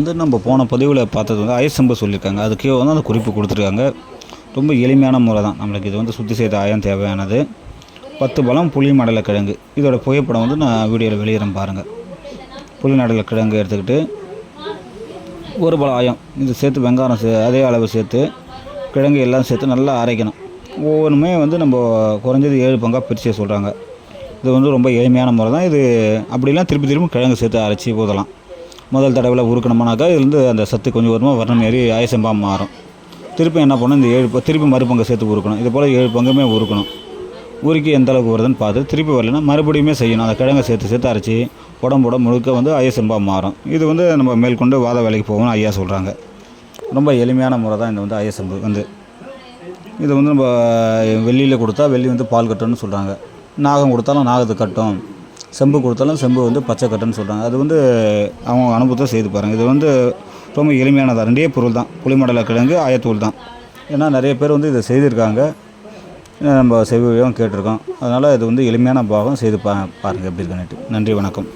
வந்து நம்ம போன பதிவில் பார்த்தது வந்து ஐஎஸ்எம்பு சொல்லியிருக்காங்க. அதுக்கே வந்து அந்த குறிப்பு கொடுத்துருக்காங்க. ரொம்ப எளிமையான முறை தான் நம்மளுக்கு இது வந்து சுத்தி செய்த ஆயம் தேவையானது. பத்து பழம் புளி மடலை கிழங்கு. இதோட புகைப்படம் வந்து நான் வீடியோவில் வெளியிடறேன் பாருங்கள் புளி மடலை கிழங்கு எடுத்துக்கிட்டு ஒரு பழம் ஆயம். இது சேர்த்து வெங்காயம் சே அதே அளவு சேர்த்து கிழங்கு எல்லாம் சேர்த்து நல்லா அரைக்கணும். ஒவ்வொன்றுமே வந்து நம்ம குறைஞ்சது ஏழு பங்காக பிரித்து சொல்கிறாங்க இது வந்து ரொம்ப எளிமையான முறை தான் இது அப்படிலாம் திருப்பி திருப்பி கிழங்கு சேர்த்து அரைச்சி ஊதலாம். முதல் தடவையில் உருக்கணுமானாக்கா இதுலேருந்து அந்த சத்து கொஞ்சம் கொஞ்சமாக வர்ணம் மாரி ஆயசம்பாக மாறும். திருப்பி என்ன பண்ணணும் இந்த ஏழு ப- திருப்பி மறுபங்கு சேர்த்து உருக்கணும். இது போல் ஏழு பங்குமே உருக்கணும். உருக்கி எந்த அளவுக்கு வருதுன்னு பார்த்து திருப்பி வரலன்னா மறுபடியுமே செய்யணும். அந்த கிழங்கை சேர்த்து சேர்த்து அரைச்சி உடம்போட முழுக்க வந்து ஐயசம்பாக மாறும். இது வந்து நம்ம மேற்கொண்டு வாத வேலைக்கு போகணும் ஐயா சொல்கிறாங்க ரொம்ப எளிமையான முறை தான் இந்த வந்து ஐயசம்பு வந்து. இது வந்து நம்ம வெள்ளியில் கொடுத்தா வெள்ளி வந்து பால் கட்டணும்னு சொல்கிறாங்க நாகம் கொடுத்தாலும் நாகத்தை கட்டும். செம்பு கொடுத்தாலும் செம்பு வந்து பச்சை கட்டுன்னு சொல்கிறாங்க அது வந்து அவங்க அனுபவத்தை செய்து பாருங்கள் இது வந்து ரொம்ப எளிமையானதாக ரெண்டே பொருள் தான். புளிமடல கிழங்கு ஆயத்தூள் தான். ஏன்னா நிறைய பேர் வந்து இதை செய்திருக்காங்க. நம்ம செவியும் கேட்டிருக்கோம். அதனால் இது வந்து எளிமையான பாகம் செய்து பா பாருங்கள் எப்படி இருக்குன்னுட்டு. நன்றி வணக்கம்.